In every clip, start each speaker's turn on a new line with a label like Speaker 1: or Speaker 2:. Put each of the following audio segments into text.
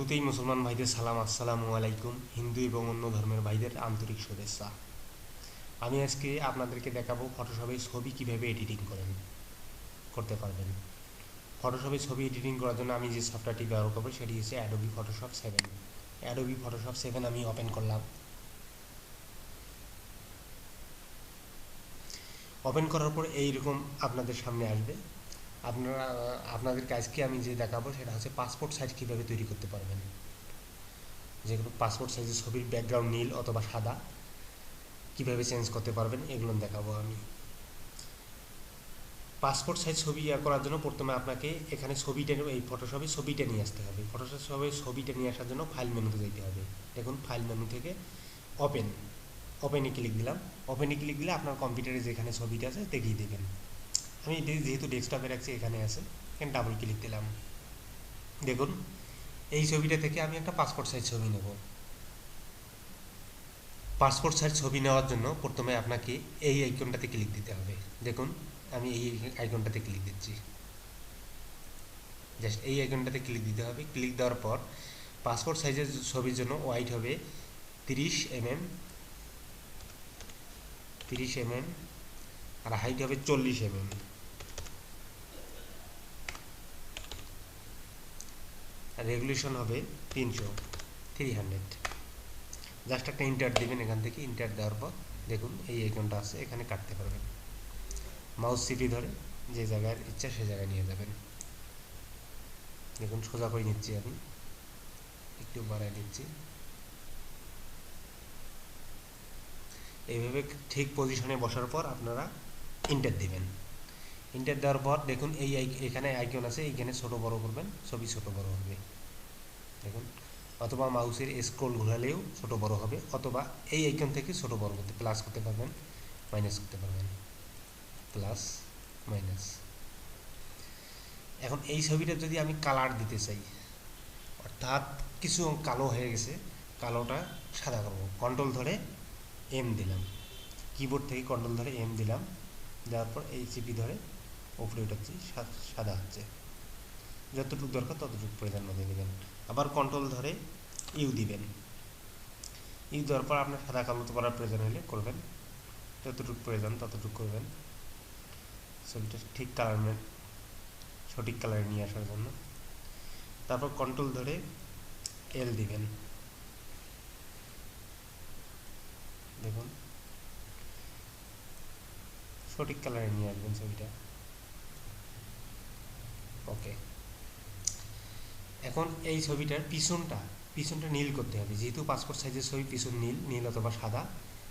Speaker 1: শুরুতেই মুসলমান ভাইদের সালাম, আসসালামু আলাইকুম। হিন্দু এবং অন্য ধর্মের ভাইদের আন্তরিক শুভেচ্ছা। আমি আজকে আপনাদেরকে দেখাবো ফটোশপে ছবি কীভাবে এডিটিং করেন, করতে পারবেন। ফটোশপে ছবি এডিটিং করার জন্য আমি যে সফটওয়্যারটি ব্যবহার করব, সেটি হচ্ছে Adobe Photoshop seven Adobe Photoshop seven আমি ওপেন করলাম। ওপেন করার পর এইরকম আপনাদের সামনে আসবে। আপনারা আপনাদেরকে আজকে আমি যে দেখাবো সেটা হচ্ছে পাসপোর্ট সাইজ কীভাবে তৈরি করতে পারবেন? যে কোনো পাসপোর্ট সাইজের ছবির ব্যাকগ্রাউন্ড নীল অথবা সাদা, কীভাবে চেঞ্জ করতে পারবেন এগুলো দেখাবো আমি। পাসপোর্ট সাইজ ছবি ইয়া করার জন্য প্রথমে আপনাকে এখানে ছবিটা, এই ফটোশপে ছবিটা নিয়ে আসতে হবে। ফটোশপে ছবিটা নিয়ে আসার জন্য ফাইল মেনুতে যেতে হবে। দেখুন ফাইল মেনু থেকে ওপেন ওপেনে ক্লিক দিলাম। ওপেনে ক্লিক দিলে আপনার কম্পিউটারে যেখানে ছবিটা আছে দেখিয়ে দেবেন। আমি যেহেতু ডেস্কটপে রাখছি, এখানে আছে। এখানে ডাবল ক্লিক দিলাম। দেখুন, এই ছবিটা থেকে আমি একটা পাসপোর্ট সাইজ ছবি নেব। পাসপোর্ট সাইজ ছবি নেওয়ার জন্য প্রথমে আপনাকে এই আইকনটাতে ক্লিক দিতে হবে। দেখুন, আমি এই আইকনটাতে ক্লিক দিচ্ছি। জাস্ট এই আইকনটাতে ক্লিক দিতে হবে। ক্লিক দেওয়ার পর পাসপোর্ট সাইজের ছবির জন্য ওয়াইট হবে তিরিশ এমএম। তিরিশ এমএম। আর হাইট হবে চল্লিশ এমএম। রেগুলেশন হবে তিনশো থ্রি হান্ড্রেড জাস্ট একটা ইন্টার দেবেন এখান থেকে ইন্টার দেওয়ার পর দেখুন এই আইকনটা আছে, এখানে কাটতে পারবেন। মাউস সিপি ধরে যে জায়গায় ইচ্ছা সে জায়গায় নিয়ে যাবেন। দেখুন সোজা করে নিচ্ছি আমি। একটু বাড়াই নিচ্ছি এইভাবে ঠিক পজিশনে বসার পর আপনারা ইন্টার দিবেন। ইন্টার দেওয়ার পর দেখুন এই এখানে আইকন আছে এইখানে ছোট বড় করবেন, ছবি ছোট বড় হবে। দেখুন, অথবা মাউসের স্ক্রোল ঘোরালেও ছোট বড় হবে, অথবা এই আইকন থেকে ছোট বড় করতে প্লাস করতে পারবেন মাইনাস করতে পারবেন। প্লাস মাইনাস এখন এই ছবিটা যদি আমি কালার দিতে চাই, অর্থাৎ কিছু কালো হয়ে গেছে, কালোটা সাদা করব। কন্ট্রোল ধরে এম দিলাম। কিবোর্ড থেকে কন্ট্রোল ধরে এম দিলাম। দেওয়ার পর এই চিপি ধরে উপরে উঠাচ্ছি সাদা হচ্ছে। যতটুকু দরকার ততটুকু প্রয়োজন মধ্যে দেবেন। আবার কন্ট্রোল ধরে ইউ দিবেন। ইউ দেওয়ার পর আপনার সাদা কালো তো করার প্রয়োজন হলে করবেন। যতটুকু প্রয়োজন ততটুকু করবেন। ছবিটা ঠিক কালার সঠিক কালারে নিয়ে আসার জন্য। তারপর কন্ট্রোল ধরে এল দিবেন। দেখুন। সঠিক কালারে নিয়ে আসবেন ছবিটা। ওকে। এখন এই ছবিটার পিছনটা পিছনটা নীল করতে হবে। যেহেতু পাসপোর্ট সাইজের ছবি, পিছন নীল নীল অথবা সাদা,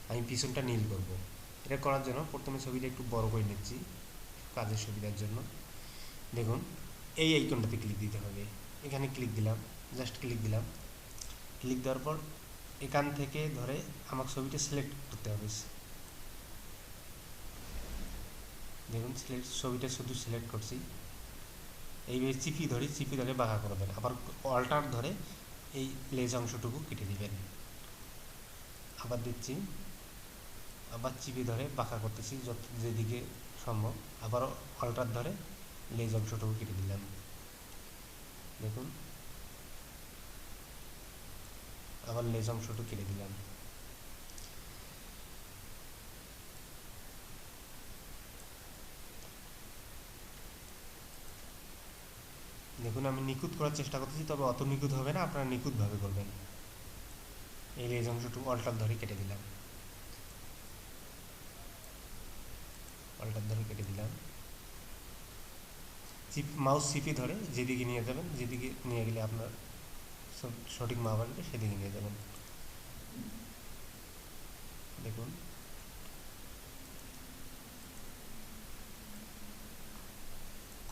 Speaker 1: আমি পিছনটা নীল করব। এটা করার জন্য প্রথমে ছবিটা একটু বড় করে নিচ্ছি, কাজের সুবিধার জন্য। দেখুন, এই আইকনটাতে ক্লিক দিতে হবে। এখানে ক্লিক দিলাম জাস্ট ক্লিক দিলাম। ক্লিক দেওয়ার পর এখান থেকে ধরে আমার ছবিটা সিলেক্ট করতে হবে। দেখুন সিলেক্ট ছবিটা শুধু সিলেক্ট করছি। এইভাবে চিপি ধরে চিপি ধরে বাঁকা করবেন আবার অল্টার ধরে এই লেজ অংশটুকু কেটে দিবেন। আবার দিচ্ছি। আবার চিপি ধরে বাঁকা করতেছি যত যেদিকে সম্ভব। আবার অল্টার ধরে লেজ অংশটুকু কেটে দিলাম। দেখুন। আবার লেজ অংশটুকু কেটে দিলাম। দেখুন আমি নিখুঁত করার চেষ্টা করতেছি, তবে অত নিখুঁত হবে না, আপনারা নিখুঁতভাবে করবেন। এই লেজ অংশটুকু অল্টার ধরে কেটে দিলাম। অল্টার ধরে কেটে দিলাম। চিপ, মাউস চিপি ধরে যেদিকে নিয়ে যাবেন, যেদিকে নিয়ে গেলে আপনার সঠিক মাপ আসবে, সেদিকে নিয়ে যাবেন। দেখুন।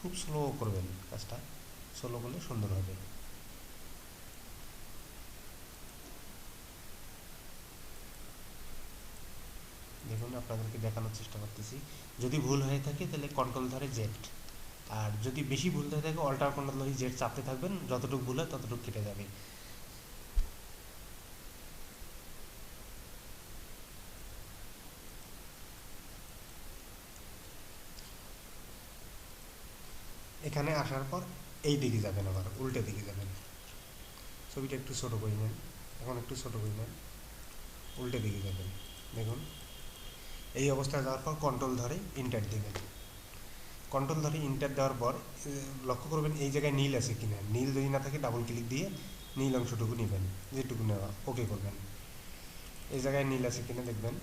Speaker 1: খুব স্লো করবেন কাজটা। স্লো করলে সুন্দর হবে। দেখুন, আপনাদেরকে দেখানোর চেষ্টা করতেছি। যদি ভুল হয়ে থাকে, তাহলে কন্ট্রোল ধরে জেট আর যদি বেশি ভুল হয়ে থাকে অল্টার কন্ট্রোল ধরে জেট চাপতে থাকবেন। যতটুকু ভুল হয়, ততটুকু কেটে যাবে। এখানে আসার পর এই দিকে যাবেন আবার, উল্টে দিকে যাবেন। ছবিটা একটু ছোটো করে নেন, এখন একটু ছোটো করে নেন, উল্টে দিকে যাবেন। দেখুন, এই অবস্থায় যাওয়ার পর কন্ট্রোল ধরে ইন্টার দেবেন। কন্ট্রোল ধরে ইন্টার দেওয়ার পর লক্ষ্য করবেন এই জায়গায় নীল আছে কিনা। নীল যদি না থাকে ডাবল ক্লিক দিয়ে নীল অংশটুকু নেবেন, যেটুকু নেওয়া ওকে করবেন। এই জায়গায় নীল আছে কিনা দেখবেন।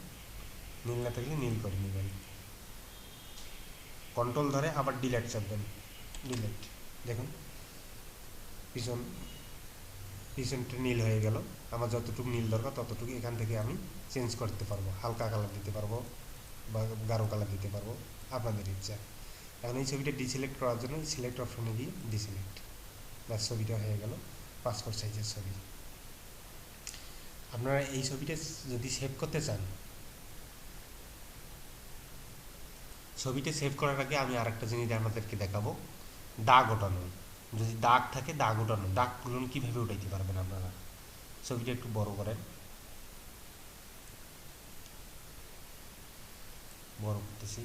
Speaker 1: নীল না থাকলে নীল করে নেবেন। কন্ট্রোল ধরে আবার ডিলেট চাপবেন। ডিলেট দেখুন, পিছন, পিছনটা নীল হয়ে গেল। আমার যতটুকু নীল দরকার ততটুকু এখান থেকে আমি চেঞ্জ করতে পারব। হালকা কালার দিতে পারব বা গাঢ় কালার দিতে পারব। আপনাদের ইচ্ছা। এখন এই ছবিটা ডিসিলেক্ট করার জন্য সিলেক্ট অপশনে গিয়ে ডিসিলেক্ট বা ছবিটা হয়ে গেল পাসপোর্ট সাইজের ছবি। আপনারা এই ছবিটা যদি সেভ করতে চান, ছবিটা সেভ করার আগে আমি আরেকটা জিনিস আপনাদেরকে দেখাবো। দাগ ওঠানো যদি দাগ থাকে, দাগ ওঠানো দাগগুলো কীভাবে উঠাইতে পারবেন আপনারা? ছবিটা একটু বড় করেন। বড় করতেছি।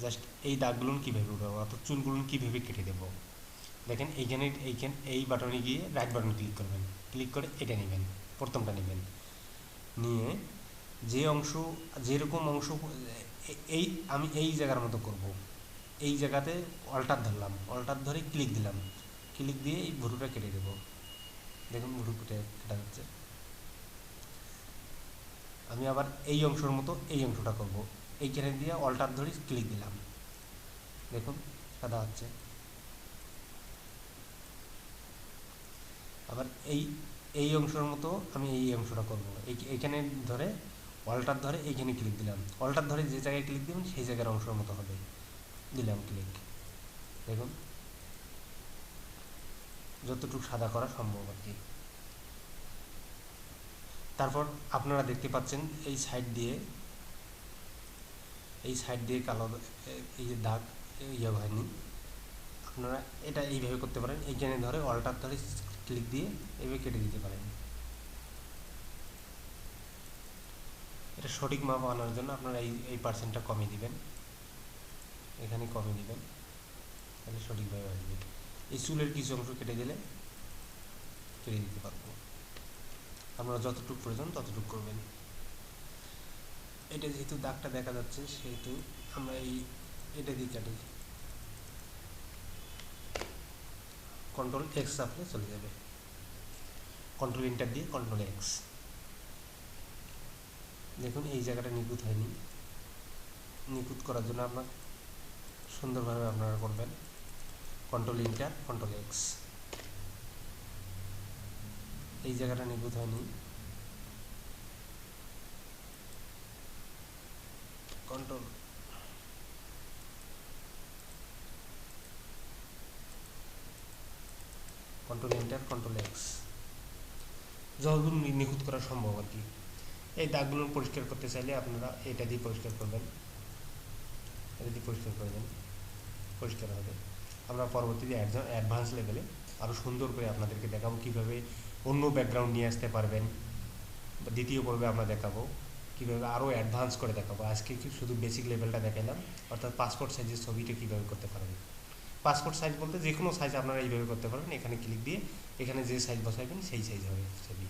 Speaker 1: জাস্ট এই দাগগুলো কীভাবে উঠাবো? অর্থাৎ চুলগুলো কীভাবে কেটে দেবো? দেখেন, এইখানে এইখানে, এই বাটনে গিয়ে রাইট বাটন ক্লিক করবেন। ক্লিক করে এটা নেবেন, প্রথমটা নেবেন। নিয়ে যে অংশ, যেরকম অংশ এই, আমি এই জায়গার মতো করব। এই জায়গাতে অল্টার ধরলাম, অল্টার ধরে ক্লিক দিলাম। ক্লিক দিয়ে এই ভুরুটা কেটে দেবো। দেখুন ভুরু কেটে কেটে যাচ্ছে। আমি আবার এই অংশের মতো এই অংশটা করব। এইখানে দিয়ে অল্টার ধরে ক্লিক দিলাম। দেখুন, সাদা হচ্ছে। আবার এই এই অংশের মতো আমি এই অংশটা করব। এই, এইখানে ধরে অল্টার ধরে এইখানে ক্লিক দিলাম। অল্টার ধরে যে জায়গায় ক্লিক দিবেন, সেই জায়গার অংশের মতো হবে। দিলাম ক্লিক দেখুন, যতটুকু সাদা করা সম্ভব আর কি। তারপর আপনারা দেখতে পাচ্ছেন এই সাইড দিয়ে, এই সাইড দিয়ে কালো, এই যে দাগ ইয়ে হয়নি। আপনারা এটা এইভাবে করতে পারেন। এইখানে ধরে অল্টার ধরে ক্লিক দিয়ে এইভাবে কেটে দিতে পারেন। এটা সঠিক মাপ আনার জন্য আপনারা এই এই পার্সেন্টটা কমিয়ে দিবেন। এখানে কমে দিবেন। তাহলে সঠিকভাবে আসবে এই চুলের কিছু অংশ কেটে দিলে কেটে দিতে পারব। আপনারা যতটুকু প্রয়োজন ততটুকু করবেন। এটা যেহেতু দাগটা দেখা যাচ্ছে, সেহেতু আমরা এই এটা দিয়ে কাটি কন্ট্রোল এক্স আপনি চলে যাবে। কন্ট্রোল ইন্টার দিয়ে কন্ট্রোল এক্স দেখুন, এই জায়গাটা নিখুঁত হয়নি। নিখুঁত করার জন্য আপনার সুন্দরভাবে আপনারা করবেন। কন্ট্রোল ইন্টার কন্ট্রোল এক্স এই জায়গাটা নিখুঁত হয়নি control control enter control X নি- নিখুঁত করা সম্ভব আর কি। এই দাগগুলো পরিষ্কার করতে চাইলে আপনারা এটা দিয়ে পরিষ্কার করবেন। এটা দিয়ে পরিষ্কার করবেন পরিষ্কার হবে। আমরা পরবর্তীতে অ্যাডভান্স লেভেলে আরও সুন্দর করে আপনাদেরকে দেখাবো কীভাবে অন্য ব্যাকগ্রাউন্ড নিয়ে আসতে পারবেন। দ্বিতীয় পর্বে আমরা দেখাবো কীভাবে আরও অ্যাডভান্স করে দেখাবো। আজকে কি শুধু বেসিক লেভেলটা দেখালাম, অর্থাৎ পাসপোর্ট সাইজের ছবিটা কীভাবে করতে পারবেন। পাসপোর্ট সাইজ বলতে যে কোনো সাইজ আপনারা এইভাবে করতে পারবেন। এখানে ক্লিক দিয়ে এখানে যে সাইজ বসাইবেন, সেই সাইজ হবে ছবি।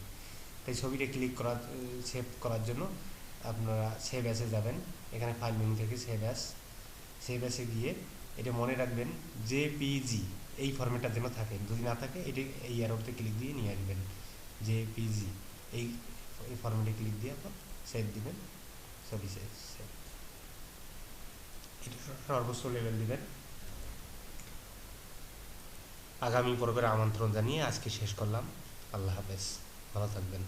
Speaker 1: তাই ছবিটা ক্লিক করার সেভ করার জন্য আপনারা সেভ অ্যাসে যাবেন। এখানে ফাইল মেনু থেকে সেভ অ্যাস সেভ অ্যাসে গিয়ে এটা মনে রাখবেন জেপিজি এই ফরম্যাটটা যেন থাকে। যদি না থাকে, এটি এই অ্যারোতে ক্লিক দিয়ে নিয়ে আসবেন। জেপিজি এই এই ফরম্যাটে ক্লিক দিয়ে আপনার সেভ দিবেন। ছবি সেভ এটা সর্বোচ্চ লেভেল দিবেন। আগামী পর্বের আমন্ত্রণ জানিয়ে আজকে শেষ করলাম। আল্লাহ হাফেজ। ভালো থাকবেন।